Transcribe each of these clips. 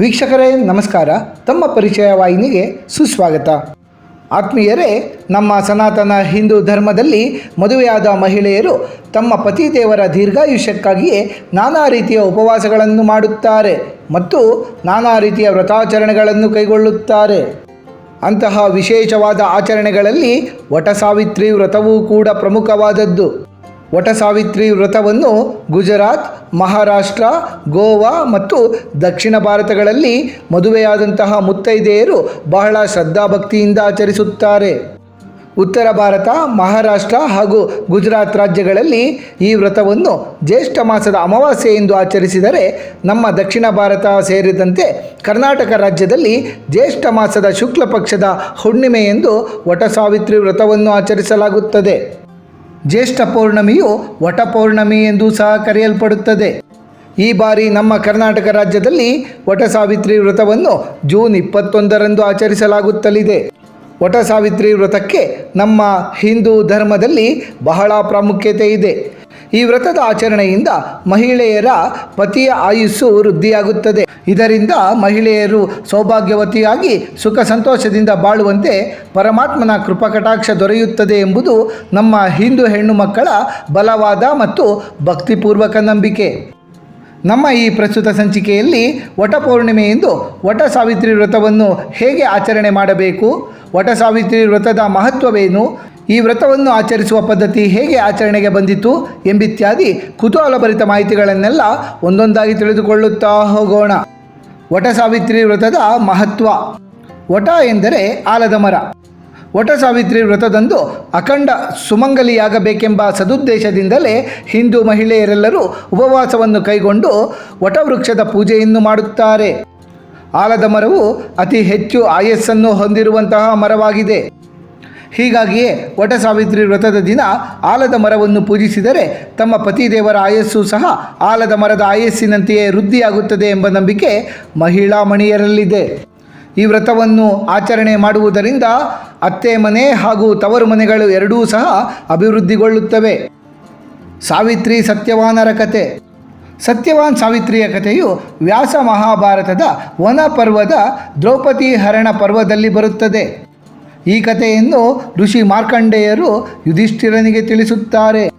ವೀಕ್ಷಕರೇ, ನಮಸ್ಕಾರ. ತಮ್ಮ ಪರಿಚಯ ವಾಹಿನಿಗೆ ಸುಸ್ವಾಗತ. ಆತ್ಮೀಯರೇ, ನಮ್ಮ ಸನಾತನ ಹಿಂದೂ ಧರ್ಮದಲ್ಲಿ ಮದುವೆಯಾದ ಮಹಿಳೆಯರು ತಮ್ಮ ಪತಿದೇವರ ದೀರ್ಘಾಯುಷ್ಯಕ್ಕಾಗಿಯೇ ನಾನಾ ರೀತಿಯ ಉಪವಾಸಗಳನ್ನು ಮಾಡುತ್ತಾರೆ ಮತ್ತು ನಾನಾ ರೀತಿಯ ವ್ರತಾಚರಣೆಗಳನ್ನು ಕೈಗೊಳ್ಳುತ್ತಾರೆ. ಅಂತಹ ವಿಶೇಷವಾದ ಆಚರಣೆಗಳಲ್ಲಿ ವಟಸಾವಿತ್ರಿ ವ್ರತವೂ ಕೂಡ ಪ್ರಮುಖವಾದದ್ದು. ವಟ ಸಾವಿತ್ರಿ ವ್ರತವನ್ನು ಗುಜರಾತ್, ಮಹಾರಾಷ್ಟ್ರ, ಗೋವಾ ಮತ್ತು ದಕ್ಷಿಣ ಭಾರತಗಳಲ್ಲಿ ಮದುವೆಯಾದಂತಹ ಮುತ್ತೈದೆಯರು ಬಹಳ ಶ್ರದ್ಧಾಭಕ್ತಿಯಿಂದ ಆಚರಿಸುತ್ತಾರೆ. ಉತ್ತರ ಭಾರತ, ಮಹಾರಾಷ್ಟ್ರ ಹಾಗೂ ಗುಜರಾತ್ ರಾಜ್ಯಗಳಲ್ಲಿ ಈ ವ್ರತವನ್ನು ಜ್ಯೇಷ್ಠ ಮಾಸದ ಅಮಾವಾಸ್ಯೆ ಎಂದು ಆಚರಿಸಿದರೆ ನಮ್ಮ ದಕ್ಷಿಣ ಭಾರತ ಸೇರಿದಂತೆ ಕರ್ನಾಟಕ ರಾಜ್ಯದಲ್ಲಿ ಜ್ಯೇಷ್ಠ ಮಾಸದ ಶುಕ್ಲ ಪಕ್ಷದ ಹುಣ್ಣಿಮೆ ಎಂದು ವಟಸಾವಿತ್ರಿ ವ್ರತವನ್ನು ಆಚರಿಸಲಾಗುತ್ತದೆ. ಜ್ಯೇಷ್ಠ ಪೌರ್ಣಮಿಯು ವಟ ಪೌರ್ಣಮಿ ಎಂದು ಸಹ ಕರೆಯಲ್ಪಡುತ್ತದೆ. ಈ ಬಾರಿ ನಮ್ಮ ಕರ್ನಾಟಕ ರಾಜ್ಯದಲ್ಲಿ ವಟ ಸಾವಿತ್ರಿ ವ್ರತವನ್ನು ಜೂನ್ ಇಪ್ಪತ್ತೊಂದರಂದು ಆಚರಿಸಲಾಗುತ್ತಲಿದೆ. ವಟ ಸಾವಿತ್ರಿ ವ್ರತಕ್ಕೆ ನಮ್ಮ ಹಿಂದೂ ಧರ್ಮದಲ್ಲಿ ಬಹಳ ಪ್ರಾಮುಖ್ಯತೆ ಇದೆ. ಈ ವ್ರತದ ಆಚರಣೆಯಿಂದ ಮಹಿಳೆಯರ ಪತಿಯ ಆಯುಸ್ಸು ವೃದ್ಧಿಯಾಗುತ್ತದೆ. ಇದರಿಂದ ಮಹಿಳೆಯರು ಸೌಭಾಗ್ಯವತಿಯಾಗಿ ಸುಖ ಸಂತೋಷದಿಂದ ಬಾಳುವಂತೆ ಪರಮಾತ್ಮನ ಕೃಪಕಟಾಕ್ಷ ದೊರೆಯುತ್ತದೆ ಎಂಬುದು ನಮ್ಮ ಹಿಂದೂ ಹೆಣ್ಣು ಮಕ್ಕಳ ಬಲವಾದ ಮತ್ತು ಭಕ್ತಿಪೂರ್ವಕ ನಂಬಿಕೆ. ನಮ್ಮ ಈ ಪ್ರಸ್ತುತ ಸಂಚಿಕೆಯಲ್ಲಿ ವಟ ಪೌರ್ಣಿಮೆಯಂದು ವಟ ಸಾವಿತ್ರಿ ವ್ರತವನ್ನು ಹೇಗೆ ಆಚರಣೆ ಮಾಡಬೇಕು, ವಟ ಸಾವಿತ್ರಿ ವ್ರತದ ಮಹತ್ವವೇನು ಈ ವ್ರತವನ್ನು ಆಚರಿಸುವ ಪದ್ಧತಿ ಹೇಗೆ ಆಚರಣೆಗೆ ಬಂದಿತು ಎಂಬಿತ್ಯಾದಿ ಕುತೂಹಲಭರಿತ ಮಾಹಿತಿಗಳನ್ನೆಲ್ಲ ಒಂದೊಂದಾಗಿ ತಿಳಿದುಕೊಳ್ಳುತ್ತಾ ಹೋಗೋಣ. ವಟ ಸಾವಿತ್ರಿ ವ್ರತದ ಮಹತ್ವ. ವಟ ಎಂದರೆ ಆಲದ ಮರ. ವಟ ಸಾವಿತ್ರಿ ವ್ರತದಂದು ಅಖಂಡ ಸುಮಂಗಲಿಯಾಗಬೇಕೆಂಬ ಸದುದ್ದೇಶದಿಂದಲೇ ಹಿಂದೂ ಮಹಿಳೆಯರೆಲ್ಲರೂ ಉಪವಾಸವನ್ನು ಕೈಗೊಂಡು ವಟವೃಕ್ಷದ ಪೂಜೆಯನ್ನು ಮಾಡುತ್ತಾರೆ. ಆಲದ ಮರವು ಅತಿ ಹೆಚ್ಚು ಆಯಸ್ಸನ್ನು ಹೊಂದಿರುವಂತಹ ಮರವಾಗಿದೆ. ಹೀಗಾಗಿಯೇ ವಟ ಸಾವಿತ್ರಿ ವ್ರತದ ದಿನ ಆಲದ ಮರವನ್ನು ಪೂಜಿಸಿದರೆ ತಮ್ಮ ಪತಿದೇವರ ಆಯಸ್ಸು ಸಹ ಆಲದ ಮರದ ಆಯಸ್ಸಿನಂತೆಯೇ ವೃದ್ಧಿಯಾಗುತ್ತದೆ ಎಂಬ ನಂಬಿಕೆ ಮಹಿಳಾ ಮಣಿಯರಲ್ಲಿದೆ. ಈ ವ್ರತವನ್ನು ಆಚರಣೆ ಮಾಡುವುದರಿಂದ ಅತ್ತೆ ಮನೆ ಹಾಗೂ ತವರು ಮನೆಗಳು ಎರಡೂ ಸಹ ಅಭಿವೃದ್ಧಿಗೊಳ್ಳುತ್ತವೆ. ಸಾವಿತ್ರಿ ಸತ್ಯವಾನರ ಕತೆ. ಸತ್ಯವಾನ್ ಸಾವಿತ್ರಿಯ ಕಥೆಯು ವ್ಯಾಸ ಮಹಾಭಾರತದ ವನ ಪರ್ವದ ದ್ರೌಪದಿ ಹರಣ ಪರ್ವದಲ್ಲಿ ಬರುತ್ತದೆ. ಈ ಕಥೆಯನ್ನು ಋಷಿ ಮಾರ್ಕಂಡೇಯರು ಯುಧಿಷ್ಠಿರನಿಗೆ ತಿಳಿಸುತ್ತಾರೆ.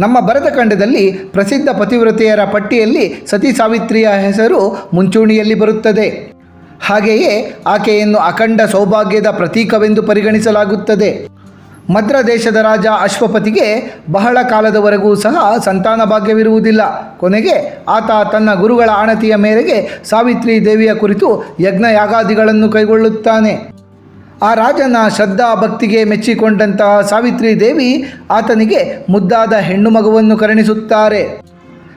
ನಮ್ಮ ಭರತಖಂಡದಲ್ಲಿ ಪ್ರಸಿದ್ಧ ಪತಿವ್ರತೆಯರ ಪಟ್ಟಿಯಲ್ಲಿ ಸತಿ ಸಾವಿತ್ರಿಯ ಹೆಸರು ಮುಂಚೂಣಿಯಲ್ಲಿ ಬರುತ್ತದೆ. ಹಾಗೆಯೇ ಆಕೆಯನ್ನು ಅಖಂಡ ಸೌಭಾಗ್ಯದ ಪ್ರತೀಕವೆಂದು ಪರಿಗಣಿಸಲಾಗುತ್ತದೆ. ಮದ್ರ ದೇಶದ ರಾಜ ಅಶ್ವಪತಿಗೆ ಬಹಳ ಕಾಲದವರೆಗೂ ಸಹ ಸಂತಾನ ಭಾಗ್ಯವಿರುವುದಿಲ್ಲ. ಕೊನೆಗೆ ಆತ ತನ್ನ ಗುರುಗಳ ಆಣತಿಯ ಮೇರೆಗೆ ಸಾವಿತ್ರಿ ದೇವಿಯ ಕುರಿತು ಯಜ್ಞ ಯಾಗಾದಿಗಳನ್ನು ಕೈಗೊಳ್ಳುತ್ತಾನೆ. ಆ ರಾಜನ ಶ್ರದ್ಧಾ ಭಕ್ತಿಗೆ ಮೆಚ್ಚಿಕೊಂಡಂತಹ ಸಾವಿತ್ರಿ ದೇವಿ ಆತನಿಗೆ ಮುದ್ದಾದ ಹೆಣ್ಣು ಮಗುವನ್ನು ಕರುಣಿಸುತ್ತಾರೆ.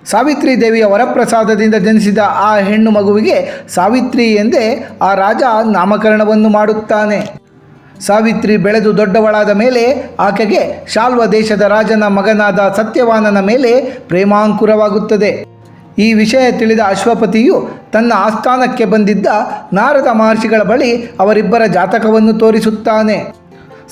ಸಾವಿತ್ರಿ ದೇವಿಯ ವರಪ್ರಸಾದದಿಂದ ಜನಿಸಿದ ಆ ಹೆಣ್ಣು ಮಗುವಿಗೆ ಸಾವಿತ್ರಿ ಎಂದೇ ಆ ರಾಜ ನಾಮಕರಣವನ್ನು ಮಾಡುತ್ತಾನೆ. ಸಾವಿತ್ರಿ ಬೆಳೆದು ದೊಡ್ಡವಳಾದ ಮೇಲೆ ಆಕೆಗೆ ಶಾಲ್ವ ದೇಶದ ರಾಜನ ಮಗನಾದ ಸತ್ಯವಾನನ ಮೇಲೆ ಪ್ರೇಮಾಂಕುರವಾಗುತ್ತದೆ. ಈ ವಿಷಯ ತಿಳಿದ ಅಶ್ವಪತಿಯು ತನ್ನ ಆಸ್ಥಾನಕ್ಕೆ ಬಂದಿದ್ದ ನಾರದ ಮಹರ್ಷಿಗಳ ಬಳಿ ಅವರಿಬ್ಬರ ಜಾತಕವನ್ನು ತೋರಿಸುತ್ತಾನೆ.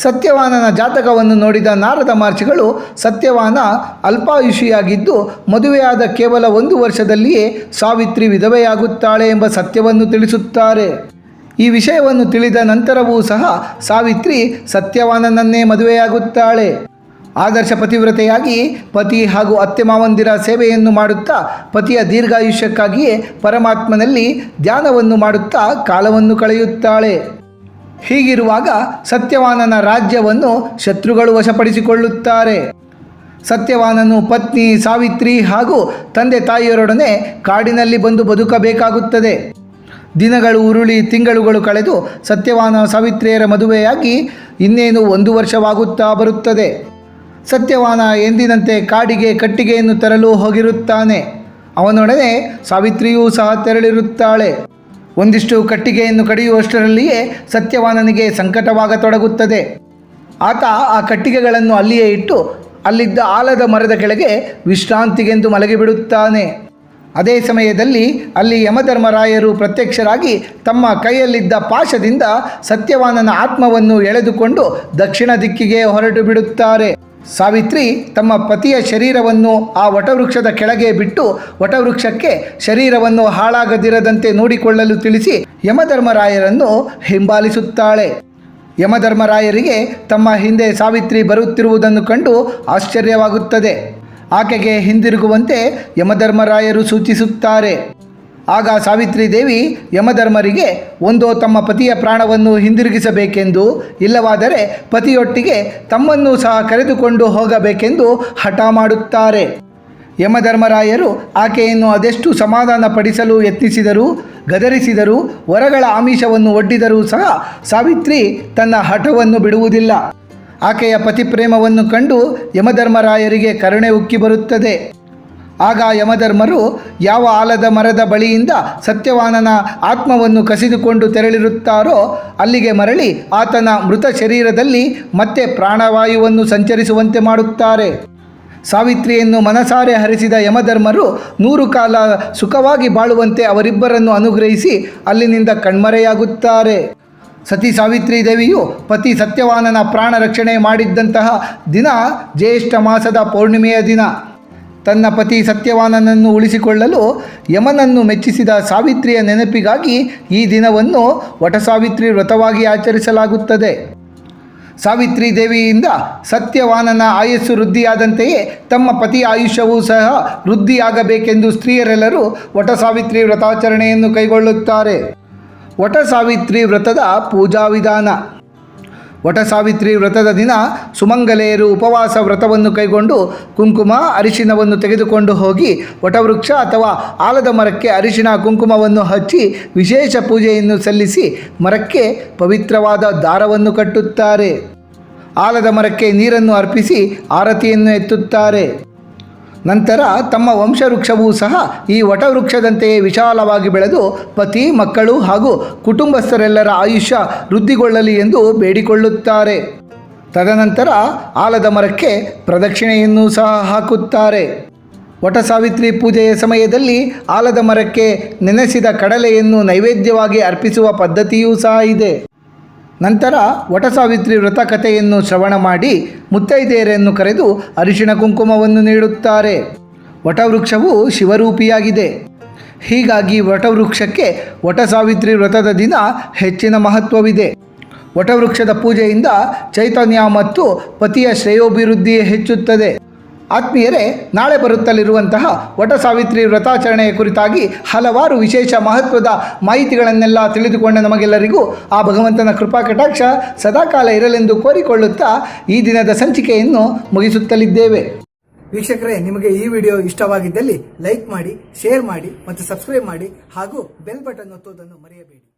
ಸತ್ಯವಾನನ ಜಾತಕವನ್ನು ನೋಡಿದ ನಾರದ ಮಹರ್ಷಿಗಳು ಸತ್ಯವಾನ ಅಲ್ಪಾಯುಷಿಯಾಗಿದ್ದು ಮದುವೆಯಾದ ಕೇವಲ ಒಂದು ವರ್ಷದಲ್ಲಿಯೇ ಸಾವಿತ್ರಿ ವಿಧವೆಯಾಗುತ್ತಾಳೆ ಎಂಬ ಸತ್ಯವನ್ನು ತಿಳಿಸುತ್ತಾರೆ. ಈ ವಿಷಯವನ್ನು ತಿಳಿದ ನಂತರವೂ ಸಹ ಸಾವಿತ್ರಿ ಸತ್ಯವಾನನನ್ನೇ ಮದುವೆಯಾಗುತ್ತಾಳೆ. ಆದರ್ಶ ಪತಿವ್ರತೆಯಾಗಿ ಪತಿ ಹಾಗೂ ಅತ್ತೆ ಮಾವಂದಿರ ಸೇವೆಯನ್ನು ಮಾಡುತ್ತಾ ಪತಿಯ ದೀರ್ಘಾಯುಷ್ಯಕ್ಕಾಗಿಯೇ ಪರಮಾತ್ಮನಲ್ಲಿ ಧ್ಯಾನವನ್ನು ಮಾಡುತ್ತಾ ಕಾಲವನ್ನು ಕಳೆಯುತ್ತಾಳೆ. ಹೀಗಿರುವಾಗ ಸತ್ಯವಾನನ ರಾಜ್ಯವನ್ನು ಶತ್ರುಗಳು ವಶಪಡಿಸಿಕೊಳ್ಳುತ್ತಾರೆ. ಸತ್ಯವಾನನು ಪತ್ನಿ ಸಾವಿತ್ರಿ ಹಾಗೂ ತಂದೆ ತಾಯಿಯರೊಡನೆ ಕಾಡಿನಲ್ಲಿ ಬಂದು ಬದುಕಬೇಕಾಗುತ್ತದೆ. ದಿನಗಳು, ಉರುಳಿ, ತಿಂಗಳುಗಳು ಕಳೆದು ಸತ್ಯವಾನ ಸಾವಿತ್ರಿಯರ ಮದುವೆಯಾಗಿ ಇನ್ನೇನು ಒಂದು ವರ್ಷವಾಗುತ್ತಾ ಬರುತ್ತದೆ. ಸತ್ಯವಾನ ಎಂದಿನಂತೆ ಕಾಡಿಗೆ ಕಟ್ಟಿಗೆಯನ್ನು ತರಲು ಹೋಗಿರುತ್ತಾನೆ. ಅವನೊಡನೆ ಸಾವಿತ್ರಿಯೂ ಸಹ ತೆರಳಿರುತ್ತಾಳೆ. ಒಂದಿಷ್ಟು ಕಟ್ಟಿಗೆಯನ್ನು ಕಡಿಯುವಷ್ಟರಲ್ಲಿಯೇ ಸತ್ಯವಾನನಿಗೆ ಸಂಕಟವಾಗತೊಡಗುತ್ತದೆ. ಆತ ಆ ಕಟ್ಟಿಗೆಗಳನ್ನು ಅಲ್ಲಿಯೇ ಇಟ್ಟು ಅಲ್ಲಿದ್ದ ಆಲದ ಮರದ ಕೆಳಗೆ ವಿಶ್ರಾಂತಿಗೆಂದು ಮಲಗಿಬಿಡುತ್ತಾನೆ. ಅದೇ ಸಮಯದಲ್ಲಿ ಅಲ್ಲಿ ಯಮಧರ್ಮರಾಯರು ಪ್ರತ್ಯಕ್ಷರಾಗಿ ತಮ್ಮ ಕೈಯಲ್ಲಿದ್ದ ಪಾಶದಿಂದ ಸತ್ಯವಾನನ ಆತ್ಮವನ್ನು ಎಳೆದುಕೊಂಡು ದಕ್ಷಿಣ ದಿಕ್ಕಿಗೆ ಹೊರಟು ಬಿಡುತ್ತಾರೆ ಸಾವಿತ್ರಿ ತಮ್ಮ ಪತಿಯ ಶರೀರವನ್ನು ಆ ವಟವೃಕ್ಷದ ಕೆಳಗೆ ಬಿಟ್ಟು ವಟವೃಕ್ಷಕ್ಕೆ ಶರೀರವನ್ನು ಹಾಳಾಗದಿರದಂತೆ ನೋಡಿಕೊಳ್ಳಲು ತಿಳಿಸಿ ಯಮಧರ್ಮರಾಯರನ್ನು ಹಿಂಬಾಲಿಸುತ್ತಾಳೆ. ಯಮಧರ್ಮರಾಯರಿಗೆ ತಮ್ಮ ಹಿಂದೆ ಸಾವಿತ್ರಿ ಬರುತ್ತಿರುವುದನ್ನು ಕಂಡು ಆಶ್ಚರ್ಯವಾಗುತ್ತದೆ. ಆಕೆಗೆ ಹಿಂದಿರುಗುವಂತೆ ಯಮಧರ್ಮರಾಯರು ಸೂಚಿಸುತ್ತಾರೆ. ಆಗ ಸಾವಿತ್ರಿ ದೇವಿ ಯಮಧರ್ಮರಿಗೆ ಒಂದೋ ತಮ್ಮ ಪತಿಯ ಪ್ರಾಣವನ್ನು ಹಿಂದಿರುಗಿಸಬೇಕೆಂದು ಇಲ್ಲವಾದರೆ ಪತಿಯೊಟ್ಟಿಗೆ ತಮ್ಮನ್ನು ಸಹ ಕರೆದುಕೊಂಡು ಹೋಗಬೇಕೆಂದು ಹಠ ಮಾಡುತ್ತಾರೆ. ಯಮಧರ್ಮರಾಯರು ಆಕೆಯನ್ನು ಅದೆಷ್ಟು ಸಮಾಧಾನ ಪಡಿಸಲು ಯತ್ನಿಸಿದರೂ, ಗದರಿಸಿದರೂ, ವರಗಳ ಆಮಿಷವನ್ನು ಒಡ್ಡಿದರೂ ಸಹ ಸಾವಿತ್ರಿ ತನ್ನ ಹಠವನ್ನು ಬಿಡುವುದಿಲ್ಲ. ಆಕೆಯ ಪತಿಪ್ರೇಮವನ್ನು ಕಂಡು ಯಮಧರ್ಮರಾಯರಿಗೆ ಕರುಣೆ ಉಕ್ಕಿ ಬರುತ್ತದೆ. ಆಗ ಯಮಧರ್ಮರು ಯಾವ ಆಲದ ಮರದ ಬಳಿಯಿಂದ ಸತ್ಯವಾನನ ಆತ್ಮವನ್ನು ಕಸಿದುಕೊಂಡು ತೆರಳಿರುತ್ತಾರೋ ಅಲ್ಲಿಗೆ ಮರಳಿ ಆತನ ಮೃತ ಶರೀರದಲ್ಲಿ ಮತ್ತೆ ಪ್ರಾಣವಾಯುವನ್ನು ಸಂಚರಿಸುವಂತೆ ಮಾಡುತ್ತಾರೆ. ಸಾವಿತ್ರಿಯನ್ನು ಮನಸಾರೆ ಹರಿಸಿದ ಯಮಧರ್ಮರು ನೂರು ಕಾಲ ಸುಖವಾಗಿ ಬಾಳುವಂತೆ ಅವರಿಬ್ಬರನ್ನು ಅನುಗ್ರಹಿಸಿ ಅಲ್ಲಿನಿಂದ ಕಣ್ಮರೆಯಾಗುತ್ತಾರೆ. ಸತಿ ಸಾವಿತ್ರಿ ದೇವಿಯು ಪತಿ ಸತ್ಯವಾನನ ಪ್ರಾಣ ರಕ್ಷಣೆ ಮಾಡಿದ್ದಂತಹ ದಿನ ಜ್ಯೇಷ್ಠ ಮಾಸದ ಪೌರ್ಣಿಮೆಯ ದಿನ. ತನ್ನ ಪತಿ ಸತ್ಯವಾನನನ್ನು ಉಳಿಸಿಕೊಳ್ಳಲು ಯಮನನ್ನು ಮೆಚ್ಚಿಸಿದ ಸಾವಿತ್ರಿಯ ನೆನಪಿಗಾಗಿ ಈ ದಿನವನ್ನು ವಟಸಾವಿತ್ರಿ ವ್ರತವಾಗಿ ಆಚರಿಸಲಾಗುತ್ತದೆ. ಸಾವಿತ್ರಿ ದೇವಿಯಿಂದ ಸತ್ಯವಾನನ ಆಯಸ್ಸು ವೃದ್ಧಿಯಾದಂತೆಯೇ ತಮ್ಮ ಪತಿ ಆಯುಷ್ಯವೂ ಸಹ ವೃದ್ಧಿಯಾಗಬೇಕೆಂದು ಸ್ತ್ರೀಯರೆಲ್ಲರೂ ವಟಸಾವಿತ್ರಿ ವ್ರತಾಚರಣೆಯನ್ನು ಕೈಗೊಳ್ಳುತ್ತಾರೆ. ವಟಸಾವಿತ್ರಿ ವ್ರತದ ಪೂಜಾ ವಿಧಾನ ವಟ ಸಾವಿತ್ರಿ ವ್ರತದ ದಿನ ಸುಮಂಗಲೆಯರು ಉಪವಾಸ ವ್ರತವನ್ನು ಕೈಗೊಂಡು ಕುಂಕುಮ ಅರಿಶಿನವನ್ನು ತೆಗೆದುಕೊಂಡು ಹೋಗಿ ವಟವೃಕ್ಷ ಅಥವಾ ಆಲದ ಮರಕ್ಕೆ ಅರಿಶಿನ ಕುಂಕುಮವನ್ನು ಹಚ್ಚಿ ವಿಶೇಷ ಪೂಜೆಯನ್ನು ಸಲ್ಲಿಸಿ ಮರಕ್ಕೆ ಪವಿತ್ರವಾದ ದಾರವನ್ನು ಕಟ್ಟುತ್ತಾರೆ. ಆಲದ ಮರಕ್ಕೆ ನೀರನ್ನು ಅರ್ಪಿಸಿ ಆರತಿಯನ್ನು ಎತ್ತುತ್ತಾರೆ. ನಂತರ ತಮ್ಮ ವಂಶವೃಕ್ಷವೂ ಸಹ ಈ ವಟವೃಕ್ಷದಂತೆಯೇ ವಿಶಾಲವಾಗಿ ಬೆಳೆದು ಪತಿ, ಮಕ್ಕಳು ಹಾಗೂ ಕುಟುಂಬಸ್ಥರೆಲ್ಲರ ಆಯುಷ್ಯ ವೃದ್ಧಿಗೊಳ್ಳಲಿ ಎಂದು ಬೇಡಿಕೊಳ್ಳುತ್ತಾರೆ. ತದನಂತರ ಆಲದ ಮರಕ್ಕೆ ಪ್ರದಕ್ಷಿಣೆಯನ್ನು ಸಹ ಹಾಕುತ್ತಾರೆ. ವಟ ಸಾವಿತ್ರಿ ಪೂಜೆಯ ಸಮಯದಲ್ಲಿ ಆಲದ ಮರಕ್ಕೆ ನೆನೆಸಿದ ಕಡಲೆಯನ್ನು ನೈವೇದ್ಯವಾಗಿ ಅರ್ಪಿಸುವ ಪದ್ಧತಿಯೂ ಸಹ ಇದೆ. ನಂತರ ವಟಸಾವಿತ್ರಿ ವ್ರತ ಕಥೆಯನ್ನು ಶ್ರವಣ ಮಾಡಿ ಮುತ್ತೈದೆಯರನ್ನು ಕರೆದು ಅರಿಶಿಣ ಕುಂಕುಮವನ್ನು ನೀಡುತ್ತಾರೆ. ವಟವೃಕ್ಷವು ಶಿವರೂಪಿಯಾಗಿದೆ. ಹೀಗಾಗಿ ವಟವೃಕ್ಷಕ್ಕೆ ವಟಸಾವಿತ್ರಿ ವ್ರತದ ದಿನ ಹೆಚ್ಚಿನ ಮಹತ್ವವಿದೆ. ವಟವೃಕ್ಷದ ಪೂಜೆಯಿಂದ ಚೈತನ್ಯ ಮತ್ತು ಪತಿಯ ಶ್ರೇಯೋಭಿವೃದ್ಧಿ ಹೆಚ್ಚುತ್ತದೆ. ಆತ್ಮೀಯರೇ, ನಾಳೆ ಬರುತ್ತಲಿರುವಂತಹ ವಟ ಸಾವಿತ್ರಿ ವ್ರತಾಚರಣೆಯ ಕುರಿತಾಗಿ ಹಲವಾರು ವಿಶೇಷ ಮಹತ್ವದ ಮಾಹಿತಿಗಳನ್ನೆಲ್ಲ ತಿಳಿದುಕೊಂಡ ನಮಗೆಲ್ಲರಿಗೂ ಆ ಭಗವಂತನ ಕೃಪಾ ಕಟಾಕ್ಷ ಸದಾಕಾಲ ಇರಲೆಂದು ಕೋರಿಕೊಳ್ಳುತ್ತಾ ಈ ದಿನದ ಸಂಚಿಕೆಯನ್ನು ಮುಗಿಸುತ್ತಲಿದ್ದೇವೆ. ವೀಕ್ಷಕರೇ, ನಿಮಗೆ ಈ ವಿಡಿಯೋ ಇಷ್ಟವಾಗಿದ್ದಲ್ಲಿ ಲೈಕ್ ಮಾಡಿ, ಶೇರ್ ಮಾಡಿ ಮತ್ತು ಸಬ್ಸ್ಕ್ರೈಬ್ ಮಾಡಿ ಹಾಗೂ ಬೆಲ್ ಬಟನ್ ಒತ್ತುವುದನ್ನು ಮರೆಯಬೇಡಿ.